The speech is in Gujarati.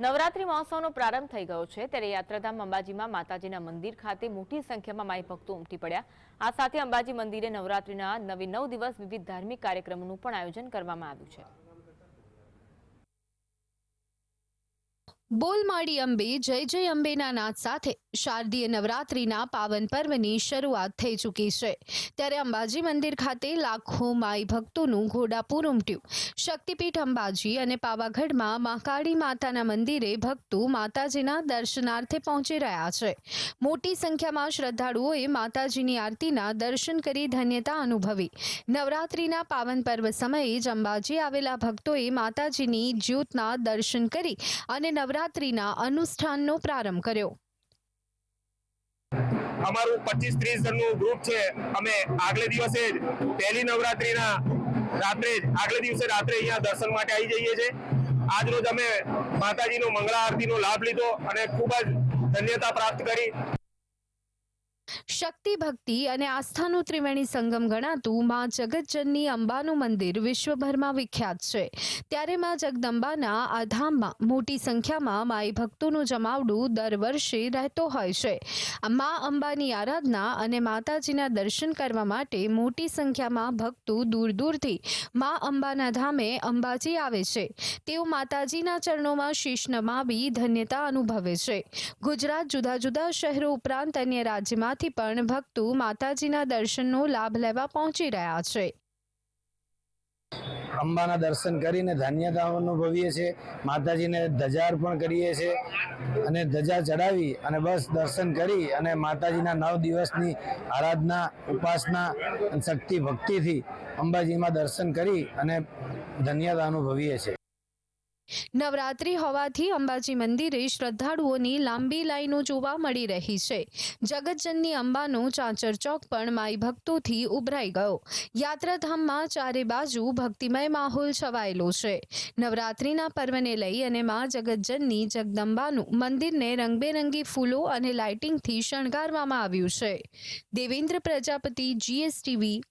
નવરાત્રી મહોત્સવનો પ્રારંભ થઈ ગયો છે. ત્યારે યાત્રાધામ અંબાજીમાં માતાજીના મંદિર ખાતે મોટી સંખ્યામાં માઈ ભક્તો ઉમટી પડ્યા. આ સાથે અંબાજી મંદિરે નવરાત્રીના નવે નવ દિવસ વિવિધ ધાર્મિક કાર્યક્રમોનું પણ આયોજન કરવામાં આવ્યું છે. બોલ માડી અંબે, જય જય અંબેના નાદ સાથે શારદીય નવરાત્રિના પાવન પર્વની શરૂઆત થઈ ચૂકી છે. ત્યારે અંબાજી મંદિર ખાતે લાખો માઈ ભક્તોનું ઘોડાપુર ઉમટ્યું. શક્તિપીઠ અંબાજી અને પાવાગઢમાં મહાકાળી માતાના મંદિરે ભક્તો માતાજીના દર્શનાર્થે પહોંચી રહ્યા છે. મોટી સંખ્યામાં શ્રદ્ધાળુઓએ માતાજીની આરતીના દર્શન કરી ધન્યતા અનુભવી. નવરાત્રિના પાવન પર્વ સમયે જ અંબાજી આવેલા ભક્તોએ માતાજીની જ્યોતના દર્શન કરી અને નવરાત્રિના અનુષ્ઠાનનો પ્રારંભ કર્યો. અમારું પચીસ ત્રીસ જણનું ગ્રુપ છે. અમે આગલે દિવસે જ, પહેલી નવરાત્રીના રાત્રે જ, આગલે દિવસે રાત્રે અહીંયા દર્શન માટે આવી જઈએ છીએ. આજ રોજ અમે માતાજીનો મંગળા આરતીનો લાભ લીધો અને ખૂબ જ ધન્યતા પ્રાપ્ત કરી. શક્તિ ભક્તિ અને આસ્થાનું ત્રિવેણી સંગમ ગણાતું માં જગતજનની અંબાનું મંદિર વિશ્વભરમાં વિખ્યાત છે. ત્યારે માં જગદંબાના આ ધામમાં મોટી સંખ્યામાં માઈ ભક્તોનું જમાવડું દર વર્ષે રહેતો હોય છે. મા અંબાની આરાધના અને માતાજીના દર્શન કરવા માટે મોટી સંખ્યામાં ભક્તો દૂર દૂરથી મા અંબાના ધામે અંબાજી આવે છે. તેઓ માતાજીના ચરણોમાં શીશ નમાવી ધન્યતા અનુભવે છે. ગુજરાત જુદા જુદા શહેરો ઉપરાંત અન્ય રાજ્યમાંથી પણ ભક્તો માતાજીના દર્શનનો લાભ લેવા પહોંચી રહ્યા છે. અંબાના દર્શન કરીને ધન્યતા અનુભવીએ છીએ, માતાજીને ધજાર પણ કરીએ છીએ અને ધજા ચડાવી અને બસ દર્શન કરી અને માતાજીના નવ દિવસની આરાધના, ઉપાસના શક્તિ ભક્તિથી અંબાજીમાં દર્શન કરી અને ધન્યતા અનુભવીએ છીએ. નવરાત્રિ હોવાથી અંબાજી મંદિરે શ્રદ્ધાળુઓની લાંબી લાઈનો જોવા મળી રહી છે. જગતજનની અંબાનો ચાંચર ચોક પણ માઈ ભક્તોથી ઉભરાઈ ગયો. યાત્રાધામમાં ચારે બાજુ ભક્તિમય માહોલ છવાયેલો છે. નવરાત્રિના પર્વને લઈ અને મા જગતજનની જગદંબાનું મંદિરને રંગબેરંગી ફૂલો અને લાઇટિંગથી શણગારવામાં આવ્યું છે. દેવેન્દ્ર પ્રજાપતિ જીએસટીવી